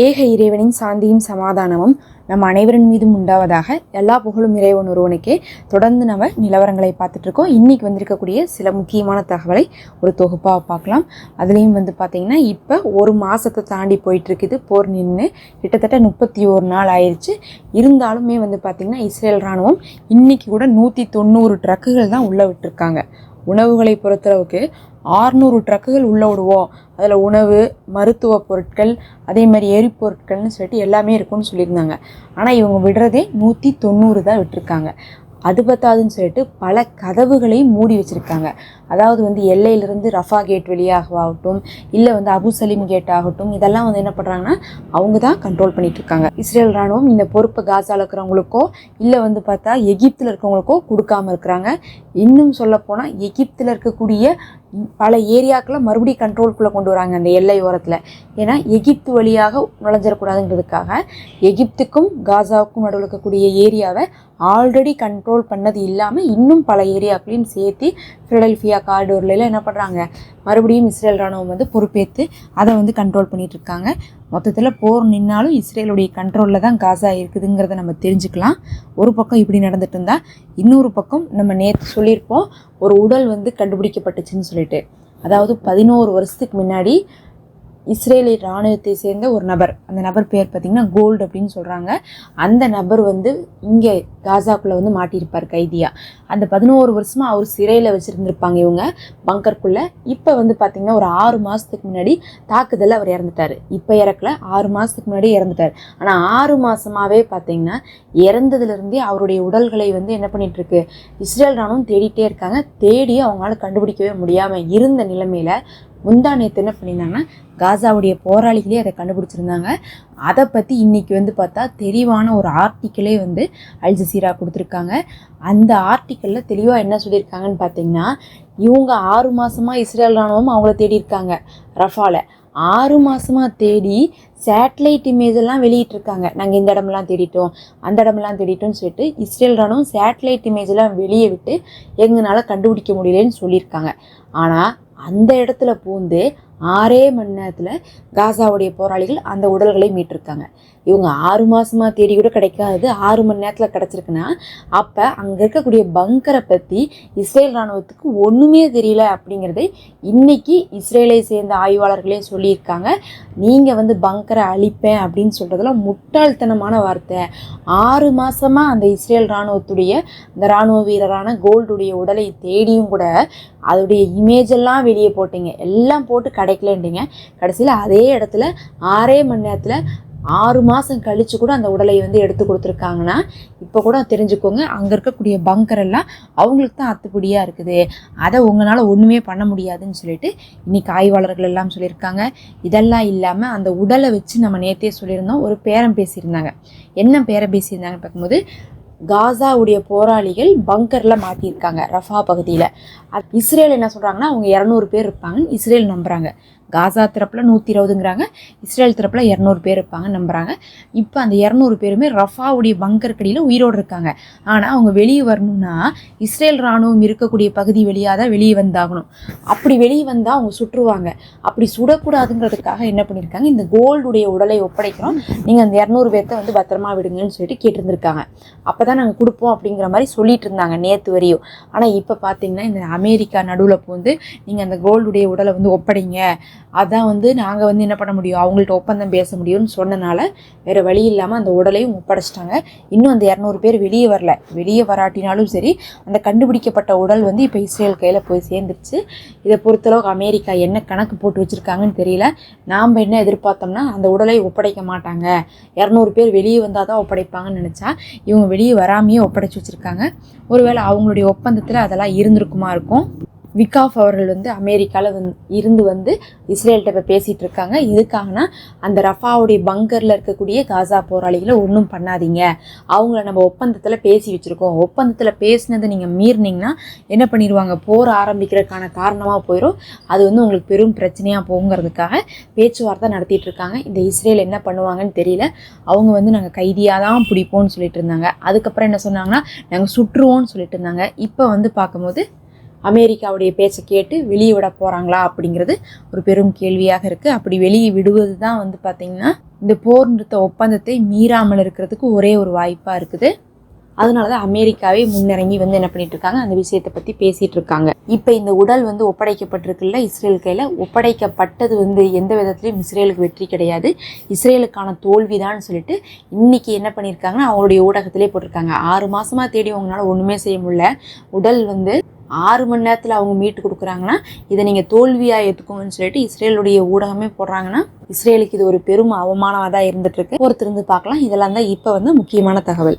ஏக இறைவனின் சாந்தியும் சமாதானமும் நம் அனைவரின் மீதும் உண்டாவதாக எல்லா புகழும் இறைவன் ஒருவனுக்கே. தொடர்ந்து நம்ம நிலவரங்களை பார்த்துட்ருக்கோம் இன்றைக்கி வந்திருக்கக்கூடிய சில முக்கியமான தகவலை ஒரு தொகுப்பாக பார்க்கலாம். அதுலேயும் வந்து பார்த்திங்கன்னா இப்போ ஒரு மாதத்தை தாண்டி போயிட்டுருக்குது. போர் நின்று கிட்டத்தட்ட முப்பத்தி ஒரு நாள் ஆயிடுச்சு இருந்தாலுமே வந்து பார்த்திங்கன்னா இஸ்ரேல் இராணுவம் இன்னைக்கு கூட நூற்றி தொண்ணூறு ட்ரக்குகள் தான் உள்ளே விட்டுருக்காங்க. உணவுகளை பொறுத்தளவுக்கு ஆறுநூறு ட்ரக்குகள் உள்ளே விடுவோம். அதில் உணவு மருத்துவ பொருட்கள் அதே மாதிரி எரிபொருட்கள்னு சொல்லிட்டு எல்லாமே இருக்கும்னு சொல்லியிருந்தாங்க. ஆனால் இவங்க விடுறதே நூற்றி தொண்ணூறு தான் விட்டுருக்காங்க. அது பத்தாதுன்னு சொல்லிட்டு பல கதவுகளையும் மூடி வச்சுருக்காங்க. அதாவது வந்து எல்லையிலிருந்து ரஃபா கேட் வெளியாகவாகட்டும் இல்லை வந்து அபு சலீம் கேட் ஆகட்டும் இதெல்லாம் வந்து என்ன பண்ணுறாங்கன்னா அவங்க தான் கண்ட்ரோல் பண்ணிட்டு இருக்காங்க. இஸ்ரேல் ராணுவம் இந்த பொறுப்பை காசாவில் இருக்கிறவங்களுக்கோ இல்லை வந்து பார்த்தா எகிப்தில் இருக்கிறவங்களுக்கோ கொடுக்காம இருக்கிறாங்க. இன்னும் சொல்லப்போனால் எகிப்தில் இருக்கக்கூடிய பல ஏரியாக்களை மறுபடியும் கண்ட்ரோல்குள்ளே கொண்டு வராங்க அந்த எல்லை ஓரத்தில். ஏன்னா எகிப்து வழியாக நுழைஞ்சிடக்கூடாதுங்கிறதுக்காக எகிப்துக்கும் காசாவுக்கும் நடுவில் இருக்கக்கூடிய ஏரியாவை ஆல்ரெடி கண்ட்ரோல் பண்ணது இல்லாமல் இன்னும் பல ஏரியாக்களையும் சேர்த்து ஃபிலடெல்ஃபியா காரிடோர்லாம் என்ன பண்ணுறாங்க மறுபடியும் இஸ்ரேல் ராணுவம் வந்து பொறுப்பேற்று அதை வந்து கண்ட்ரோல் பண்ணிகிட்ருக்காங்க மொத்தத்தில் போர் நின்னாலும் இஸ்ரேலுடைய கண்ட்ரோலில் தான் காசா இருக்குதுங்கிறத நம்ம தெரிஞ்சுக்கலாம். ஒரு பக்கம் இப்படி நடந்துட்டு இருந்தா இன்னொரு பக்கம் நம்ம நேற்று சொல்லியிருப்போம் ஒரு உடல் வந்து கண்டுபிடிக்கப்பட்டுச்சுன்னு சொல்லிட்டு. அதாவது பதினோரு வருஷத்துக்கு முன்னாடி இஸ்ரேலி இராணுவத்தை சேர்ந்த ஒரு நபர். அந்த நபர் பேர் பார்த்திங்கன்னா கோல்டு அப்படின்னு சொல்கிறாங்க அந்த நபர் வந்து இங்கே காசாக்குள்ளே வந்து மாட்டியிருப்பார் கைதியாக அந்த பதினோரு வருஷமாக அவர் சிறையில் வச்சுருந்துருப்பாங்க இவங்க பங்கர்க்குள்ளே. இப்போ வந்து பார்த்திங்கன்னா ஒரு ஆறு மாதத்துக்கு முன்னாடி தாக்குதலில் அவர் இறந்துட்டார். இப்போ இறக்கல ஆறு மாதத்துக்கு முன்னாடி இறந்துட்டார். ஆனால் ஆறு மாதமாகவே பார்த்திங்கன்னா இறந்ததுலேருந்தே அவருடைய உடல்களை வந்து என்ன பண்ணிகிட்ருக்கு இஸ்ரேல் ராணுவம் தேடிட்டே இருக்காங்க. தேடி அவங்களால கண்டுபிடிக்கவே முடியாமல் இருந்த நிலைமையில் முந்தா நேற்று என்ன பண்ணியிருந்தாங்கன்னா காசாவுடைய போராளிகளே அதை கண்டுபிடிச்சிருந்தாங்க. அதை பற்றி இன்றைக்கி வந்து பார்த்தா தெளிவான ஒரு ஆர்டிக்கிளே வந்து அல் ஜசீரா கொடுத்துருக்காங்க. அந்த ஆர்டிக்கலில் தெளிவாக என்ன சொல்லியிருக்காங்கன்னு பார்த்தீங்கன்னா இவங்க ஆறு மாதமாக இஸ்ரேல் ராணுவம் அவங்கள தேடி இருக்காங்க ரஃபால. ஆறு மாதமாக தேடி சேட்டலைட் இமேஜ் எல்லாம் வெளியிட்டிருக்காங்க. நாங்கள் இந்த இடம்லாம் தேடிட்டோம் அந்த இடமெல்லாம் தேடிட்டோம்னு சொல்லிட்டு இஸ்ரேல் ராணுவம் சேட்டலைட் இமேஜ் எல்லாம் வெளியே விட்டு எங்களால் கண்டுபிடிக்க முடியலன்னு சொல்லியிருக்காங்க. ஆனால் அந்த இடத்துல பூந்து ஆறே மணி நேரத்தில் காசாவுடைய போராளிகள் அந்த உடல்களை மீட்டிருக்காங்க. இவங்க ஆறு மாதமாக தேடி கூட கிடைக்காது ஆறு மணி நேரத்தில் கிடச்சிருக்குன்னா அப்போ அங்கே இருக்கக்கூடிய பங்கரை பற்றி இஸ்ரேல் இராணுவத்துக்கு ஒன்றுமே தெரியல அப்படிங்கிறது இன்றைக்கி இஸ்ரேலை சேர்ந்த ஆய்வாளர்களே சொல்லியிருக்காங்க. நீங்கள் வந்து பங்கரை அழிப்பேன் அப்படின்னு சொல்கிறதுல முட்டாள்தனமான வார்த்தை. ஆறு மாதமாக அந்த இஸ்ரேல் இராணுவத்துடைய அந்த இராணுவ வீரரான கோல்டுடைய உடலை தேடியும் கூட அதோடைய இமேஜ் எல்லாம் வெளியே போட்டீங்க. எல்லாம் போட்டு கிடைக்கலன்றீங்க. கடைசியில் அதே இடத்துல ஆறே மணி நேரத்தில் ஆறு மாதம் கழித்து கூட அந்த உடலை வந்து எடுத்து கொடுத்துருக்காங்கன்னா இப்போ கூட தெரிஞ்சுக்கோங்க அங்கே இருக்கக்கூடிய பங்கர் எல்லாம் அவங்களுக்கு தான் அத்துப்படியாக இருக்குது. அதை உங்களால் ஒன்றுமே பண்ண முடியாதுன்னு சொல்லிட்டு இன்னைக்கு ஆய்வாளர்கள் எல்லாம் சொல்லியிருக்காங்க. இதெல்லாம் இல்லாமல் அந்த உடலை வச்சு நம்ம நேற்றே சொல்லியிருந்தோம். ஒரு பேரம் பேசியிருந்தாங்க. என்ன பேரம் பேசியிருந்தாங்கன்னு பார்க்கும்போது காசாவுடைய போராளிகள் பங்கரில் மாட்டியிருக்காங்க ரஃபா பகுதியில். இஸ்ரேல் என்ன சொல்கிறாங்கன்னா அவங்க இரநூறு பேர் இருப்பாங்கன்னு இஸ்ரேல் நம்புகிறாங்க காசா தரப்பில் நூற்றி இருபதுங்கிறாங்க இஸ்ரேல் தரப்பில் இரநூறு பேர் இருப்பாங்க நம்புகிறாங்க இப்போ அந்த இரநூறு பேருமே ரஃபாவுடைய பங்கர் கடியில் உயிரோடு இருக்காங்க. ஆனால் அவங்க வெளியே வரணும்னா இஸ்ரேல் இராணுவம் இருக்கக்கூடிய பகுதி வெளியாக தான் வெளியே வந்தாகணும். அப்படி வெளியே வந்தால் அவங்க சுற்றுவாங்க. அப்படி சுடக்கூடாதுங்கிறதுக்காக என்ன பண்ணியிருக்காங்க இந்த கோல்டுடைய உடலை ஒப்படைக்கிறோம். நீங்கள் அந்த இரநூறு பேர்த்த வந்து பத்திரமா விடுங்கன்னு சொல்லிட்டு கேட்டிருந்துருக்காங்க. அப்போ தான் நாங்கள் கொடுப்போம் அப்படிங்கிற மாதிரி சொல்லிட்டு இருந்தாங்க நேற்று வரையும். ஆனால் இப்போ பார்த்தீங்கன்னா இந்த அமெரிக்கா நடுவில் பூந்து நீங்கள் அந்த கோல்டுடைய உடலை வந்து ஒப்படைங்க. அதான் வந்து நாங்கள் வந்து என்ன பண்ண முடியும்? அவங்கள்ட்ட ஒப்பந்தம் பேச முடியும்னு சொன்னனால வேறு வழி இல்லாமல் அந்த உடலையும் ஒப்படைச்சிட்டாங்க. இன்னும் அந்த இரநூறு பேர் வெளியே வரல. வெளியே வராட்டினாலும் சரி அந்த கண்டுபிடிக்கப்பட்ட உடல் வந்து இப்போ இஸ்ரேல் கையில் போய் சேர்ந்துருச்சு. இதை பொறுத்தளவுக்கு அமெரிக்கா என்ன கணக்கு போட்டு வச்சுருக்காங்கன்னு தெரியல. நாம் என்ன எதிர்பார்த்தோம்னா அந்த உடலை ஒப்படைக்க மாட்டாங்க. இரநூறு பேர் வெளியே வந்தால் தான் ஒப்படைப்பாங்கன்னு நினச்சா இவங்க வெளியே வராமையே ஒப்படைச்சி வச்சுருக்காங்க. ஒருவேளை அவங்களுடைய ஒப்பந்தத்தில் அதெல்லாம் இருந்திருக்குமா இருக்கும்? விகாஃப் அவர்கள் வந்து அமெரிக்காவில் வந் இருந்து வந்து இஸ்ரேல்கிட்ட இப்போ பேசிகிட்டு இருக்காங்க. எதுக்காகனா அந்த ரஃபாவுடைய பங்கரில் இருக்கக்கூடிய காசா போராளிகளை ஒன்றும் பண்ணாதீங்க. அவங்கள நம்ம ஒப்பந்தத்தில் பேசி வச்சுருக்கோம். ஒப்பந்தத்தில் பேசினதை நீங்கள் மீறினீங்கன்னா என்ன பண்ணிடுவாங்க போர் ஆரம்பிக்கிறதுக்கான காரணமாக போயிடும் அது வந்து உங்களுக்கு பெரும் பிரச்சனையாக போங்கிறதுக்காக பேச்சுவார்த்தை நடத்திட்டு இருக்காங்க. இந்த இஸ்ரேல் என்ன பண்ணுவாங்கன்னு தெரியல. அவங்க வந்து நாங்கள் கைதியாக தான் பிடிப்போம்னு சொல்லிட்டு இருந்தாங்க. அதுக்கப்புறம் என்ன சொன்னாங்கன்னா நாங்கள் சுற்றுவோம்னு சொல்லிட்டு இருந்தாங்க. இப்போ வந்து பார்க்கும்போது அமெரிக்காவுடைய பேச்சை கேட்டு வெளியே விட போகிறாங்களா அப்படிங்கிறது ஒரு பெரும் கேள்வியாக இருக்குது அப்படி வெளியே விடுவது தான் வந்து பார்த்திங்கன்னா இந்த போர் நிறுத்த ஒப்பந்தத்தை மீறாமல் இருக்கிறதுக்கு ஒரே ஒரு வாய்ப்பாக இருக்குது. அதனால தான் அமெரிக்காவே முன்னிறங்கி வந்து என்ன பண்ணிட்டு இருக்காங்க அந்த விஷயத்தை பற்றி பேசிகிட்டு இருக்காங்க. இப்போ இந்த உடல் வந்து ஒப்படைக்கப்பட்டிருக்குல்ல இஸ்ரேல் கையில். ஒப்படைக்கப்பட்டது வந்து எந்த விதத்துலையும் இஸ்ரேலுக்கு வெற்றி கிடையாது. இஸ்ரேலுக்கான தோல்விதான்னு சொல்லிட்டு இன்னைக்கு என்ன பண்ணியிருக்காங்கன்னா அவங்களுடைய ஊடகத்திலே போட்டிருக்காங்க. ஆறு மாதமாக தேடி அவங்களால ஒன்றுமே செய்ய முடியல. உடல் வந்து ஆறு மணி நேரத்தில் அவங்க மீட்டு கொடுக்குறாங்கன்னா இதை நீங்கள் தோல்வியாக எடுத்துக்கோங்கன்னு சொல்லிட்டு இஸ்ரேலுடைய ஊடகமே போடுறாங்கன்னா இஸ்ரேலுக்கு இது ஒரு பெரும் அவமானமாக தான் இருந்துகிட்ருக்கு இருக்கு. பொறுத்திருந்து பார்க்கலாம். இதெல்லாம் தான் இப்போ வந்து முக்கியமான தகவல்.